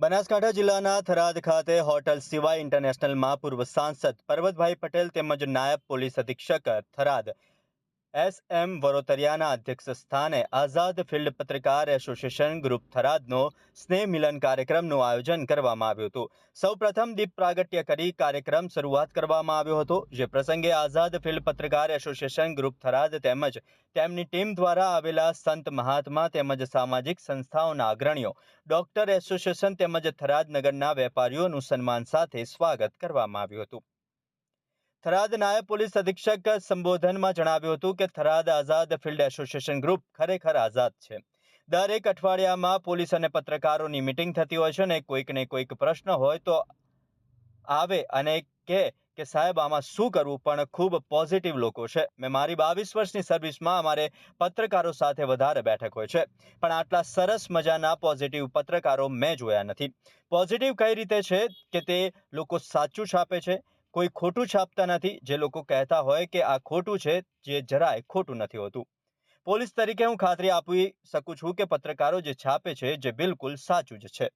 બનાસકાંઠા જિલ્લાના થરાદ ખાતે હોટલ સિવાય ઇન્ટરનેશનલમાં પૂર્વ સાંસદ પર્વતભાઈ પટેલ તેમજ નાયબ પોલીસ અધિક્ષક થરાદ એસ એમ વરોતરિયાના અધ્યક્ષ સ્થાને આઝાદ ફિલ્ડ પત્રકાર એસોસિએશન ગ્રુપ થરાદનો સ્નેહ મિલન કાર્યક્રમનું આયોજન કરવામાં આવ્યું હતું સૌપ્રથમ દીપ પ્રાગટ્ય કરી કાર્યક્રમ શરૂઆત કરવામાં આવ્યો હતો જે પ્રસંગે આઝાદ ફિલ્ડ પત્રકાર એસોસિએશન ગ્રુપ થરાદ તેમજ તેમની ટીમ દ્વારા આવેલા સંત મહાત્મા તેમજ સામાજિક સંસ્થાઓના અગ્રણીઓ ડોક્ટર એસોસિએશન તેમજ થરાદ નગરના વેપારીઓનું સન્માન સાથે સ્વાગત કરવામાં આવ્યું હતું થરાદ નાયબ પોલીસ અધિક્ષક સંબોધનમાં જણાવ્યું હતું કે Tharad Azad field association group ખરેખર આઝાદ છે. દરેક અઠવાડિયામાં પોલીસ અને પત્રકારોની મિટિંગ થતી હોય છે ને કોઈક ને કોઈક પ્રશ્ન હોય તો આવે અને કહે કે સાહેબ, આમાં શું કરવું? પણ ખૂબ પોઝિટિવ લોકો છે. મેં મારી બાવીસ વર્ષની સર્વિસમાં અમારે પત્રકારો સાથે વધારે બેઠક હોય છે. પણ આટલા સરસ મજાના પોઝિટિવ પત્રકારો મેં જોયા નથી. પોઝિટિવ કઈ રીતે છે કે તે લોકો સાચું છાપે છે? કોઈ ખોટું છાપતા નથી, જે લોકો કહેતા હોય કે આ ખોટું છે, જે જરાય ખોટું નથી હોતું. પોલીસ તરીકે હું ખાતરી આપી શકું છું કે પત્રકારો જે છાપે છે, જે બિલકુલ સાચું જ છે.